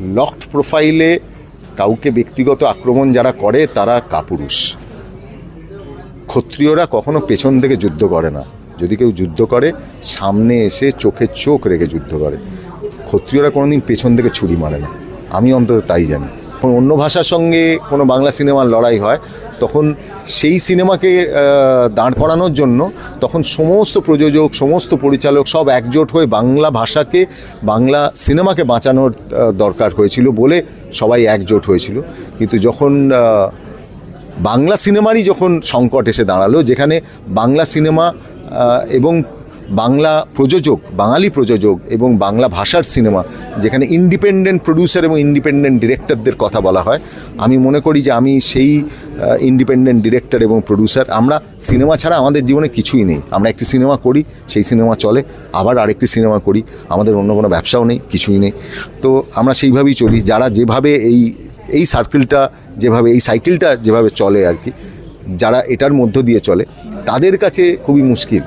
Locked প্রোফাইলে কাউকে ব্যক্তিগত আক্রমণ যারা করে, তারা কাপুরুষ। ক্ষত্রিয়রা কখনো পেছন থেকে যুদ্ধ করে না। যদি কেউ যুদ্ধ করে, সামনে এসে চোখে চোখ রেখে যুদ্ধ করে। ক্ষত্রিয়রা কোনোদিন পেছন থেকে ছুরি মারে না। আমি অন্তত তাই জানি। অন্য ভাষার সঙ্গে কোনো বাংলা সিনেমার লড়াই হয় তখন সেই সিনেমাকে দাঁড় করানোর জন্য তখন সমস্ত প্রযোজক, সমস্ত পরিচালক সব একজোট হয়ে বাংলা ভাষাকে, বাংলা সিনেমাকে বাঁচানোর দরকার হয়েছিল বলে সবাই একজোট হয়েছিল। কিন্তু যখন বাংলা সিনেমারই যখন সংকট এসে দাঁড়াল, যেখানে বাংলা সিনেমা এবং বাংলা প্রযোজক, বাঙালি প্রযোজক এবং বাংলা ভাষার সিনেমা, যেখানে ইন্ডিপেন্ডেন্ট প্রডিউসার এবং ইন্ডিপেন্ডেন্ট ডিরেক্টরদের কথা বলা হয়, আমি মনে করি যে আমি সেই ইন্ডিপেন্ডেন্ট ডিরেক্টর এবং প্রডিউসার আমরা সিনেমা ছাড়া আমাদের জীবনে কিছুই নেই। আমরা একটি সিনেমা করি, সেই সিনেমা চলে। আবার আরেকটি সিনেমা করি, আমাদের অন্য কোনো ব্যবসাও নেই, কিছুই নেই। তো আমরা সেইভাবেই চলি। যারা যেভাবে এই এই সার্কেলটা যেভাবে, এই সাইকেলটা যেভাবে চলে আর কি, যারা এটার মধ্য দিয়ে চলে, তাদের কাছে খুবই মুশকিল।